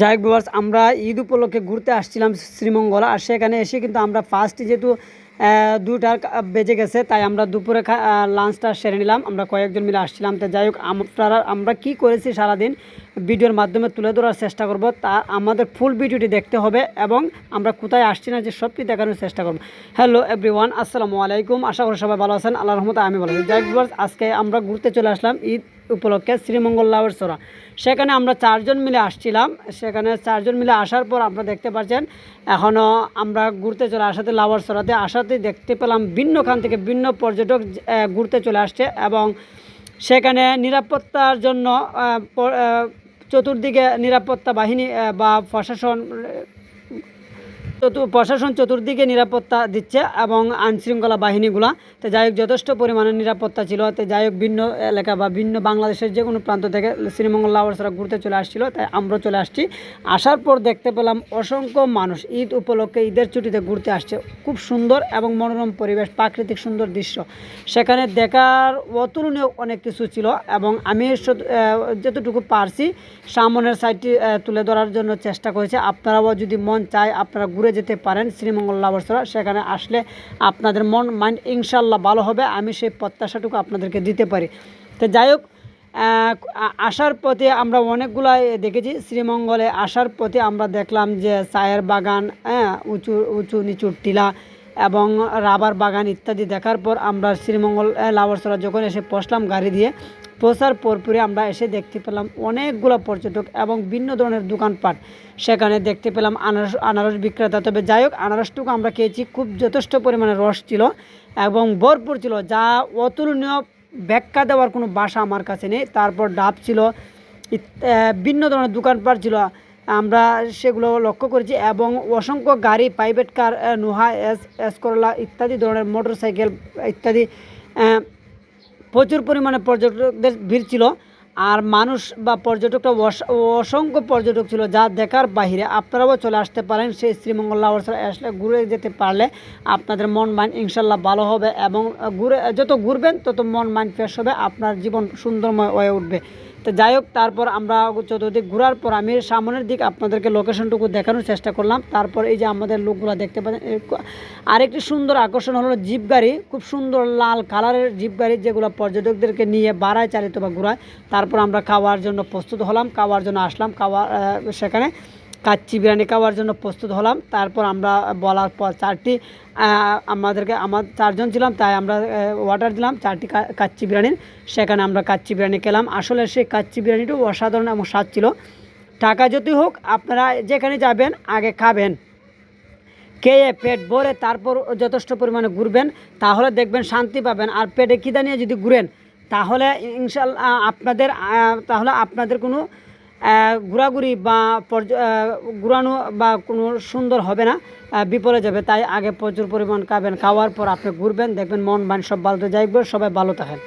যাই হোক আমরা ঈদ উপলক্ষে ঘুরতে আসছিলাম শ্রীমঙ্গল, আর সেখানে এসে কিন্তু আমরা ফার্স্ট যেহেতু দুটার বেজে গেছে, তাই আমরা দুপুরে লাঞ্চটা সেরে নিলাম। আমরা কয়েকজন মিলে আসছিলাম। তো যাই হোক, আপনারা, আমরা কী করেছি সারাদিন? ভিডিওর মাধ্যমে তুলে ধরার চেষ্টা করব। তা আমাদের ফুল ভিডিওটি দেখতে হবে এবং আমরা কোথায় আসছি না যে সবটি দেখানোর চেষ্টা করব। হ্যালো এভরিওয়ান আসসালামু আলাইকুম। আশা করি সবাই ভালো আছেন। আল্লাহ রহমতে আমি ভালো যাই হোক আজকে আমরা ঘুরতে চলে আসলাম ঈদ উপলক্ষে শ্রীমঙ্গল লাউয়ের সরা সেখানে আমরা চারজন মিলে আসছিলাম। সেখানে চারজন মিলে আসার পর আপনারা দেখতে পাচ্ছেন এখনও আমরা ঘুরতে চলে আসাতে লাউয়ার সরাতে আসাতে দেখতে পেলাম ভিন্ন খান থেকে ভিন্ন পর্যটক ঘুরতে চলে আসছে এবং সেখানে নিরাপত্তার জন্য চতুর্দিকে নিরাপত্তা বাহিনী বা প্রশাসন প্রশাসন চতুর্দিকে নিরাপত্তা দিচ্ছে এবং আইনশৃঙ্খলা বাহিনীগুলা, তো যাই হোক যথেষ্ট পরিমাণে নিরাপত্তা ছিল, তো যাই হোক ভিন্ন এলাকা বা ভিন্ন বাংলাদেশের যে কোনো প্রান্ত থেকে শ্রীমঙ্গল লাভার্সরা ঘুরতে চলে আসছিল, তাই আমরা চলে আসছি। আসার পর দেখতে পেলাম অসংখ্য মানুষ ঈদ উপলক্ষে ঈদের ছুটিতে ঘুরতে আসছে। খুব সুন্দর এবং মনোরম পরিবেশ, প্রাকৃতিক সুন্দর দৃশ্য। সেখানে দেখার অতুলনীয় অনেক কিছু ছিল এবং আমি যতটুকু পারছি, সামনের সাইডটি তুলে ধরার জন্য চেষ্টা করেছি। আপনারাও যদি মন চায়, আপনারা ঘুরে যেতে পারেন শ্রীমঙ্গল লাভার্সরা সেখানে আসলে আপনাদের মন মাইন্ড ইনশাল্লাহ ভালো হবে, আমি সেই প্রত্যাশাটুকু আপনাদেরকে দিতে পারি। তো যাই হোক আসার পথে আমরা অনেকগুলাই দেখেছি, শ্রীমঙ্গলে আসার পথে আমরা দেখলাম যে চায়ের বাগান হ্যাঁ উঁচু উঁচু নিচুর টিলা এবং রাবার বাগান ইত্যাদি দেখার পর আমরা শ্রীমঙ্গল লাভার্সরা যখন এসে পৌঁছলাম গাড়ি দিয়ে, পৌঁছার পরপরই আমরা এসে দেখতে পেলাম অনেকগুলো পর্যটক এবং ভিন্ন ধরনের দোকানপাট। সেখানে দেখতে পেলাম আনারস আনারস বিক্রেতা। তবে যাই হোক, আনারসটুকু আমরা খেয়েছি, খুব যথেষ্ট পরিমাণে রস ছিল এবং ভরপুর ছিল। যা অতুলনীয় ব্যাখ্যা দেওয়ার কোনো বাসা আমার কাছে নেই। তারপর ডাব ছিল ভিন্ন ধরনের দোকানপাট ছিল। আমরা সেগুলো লক্ষ্য করেছি এবং অসংখ্য গাড়ি private car Noha, S S করলা ইত্যাদি ধরনের মোটর সাইকেল ইত্যাদি প্রচুর পরিমাণে পর্যটকদের ভিড় ছিল। আর মানুষ বা পর্যটকরা অস- অসংখ্য পর্যটক ছিল যা দেখার বাইরে আপনারাও চলে আসতে পারেন সেই শ্রীমঙ্গল আসলে ঘুরে যেতে পারলে আপনাদের মন মাইন্ড ইনশাল্লাহ ভালো হবে এবং ঘুরে, যত ঘুরবেন তত মন মাইন্ড ফ্রেশ হবে, আপনার জীবন সুন্দরময় হয়ে উঠবে। তো যাই হোক, তারপর আমরা চতুর্দিক ঘোরার পর আমি সামনের দিক আপনাদেরকে লোকেশনটুকু দেখানোর চেষ্টা করলাম। তারপর এই যে আমাদের লোকগুলো দেখতে পাচ্ছেন আরেকটি সুন্দর আকর্ষণ হলো জিপ গাড়ি, খুব সুন্দর লাল কালারের জিপ গাড়ি যেগুলো পর্যটকদেরকে নিয়ে বাড়ায় চালিত বা ঘোরায়। তারপর আমরা খাওয়ার জন্য প্রস্তুত হলাম, খাওয়ার জন্য আসলাম, খাওয়া সেখানে। কাচ্চি বিরিয়ানি খাওয়ার জন্য প্রস্তুত হলাম। তারপর আমরা বলার পর চারটি আমাদেরকে, আমার চারজন ছিলাম, তাই আমরা অর্ডার দিলাম, চারটি কাচ্চি বিরিয়ানির সেখানে আমরা কাচ্চি বিরিয়ানি খেলাম। আসলে সেই কাচ্চি বিরিয়ানিটাও অসাধারণ এবং স্বাদ ছিল। টাকা যদি হোক, আপনারা যেখানে যাবেন, আগে খাবেন। খেয়ে পেট ভরে তারপর যথেষ্ট পরিমাণে ঘুরবেন। তাহলে দেখবেন শান্তি পাবেন। আর পেটে খিদা নিয়ে যদি ঘুরেন, তাহলে ইনশাল্লাহ আপনাদের তাহলে আপনাদের কোনো ঘোরাঘুরি বা ঘুরানো বা কোনো সুন্দর হবে না বিপদে যাবে। তাই আগে প্রচুর পরিমাণ খাবেন, খাওয়ার পর আপনি ঘুরবেন, দেখবেন মন বান সব ভালো যাইবে সবাই ভালো থাকেন।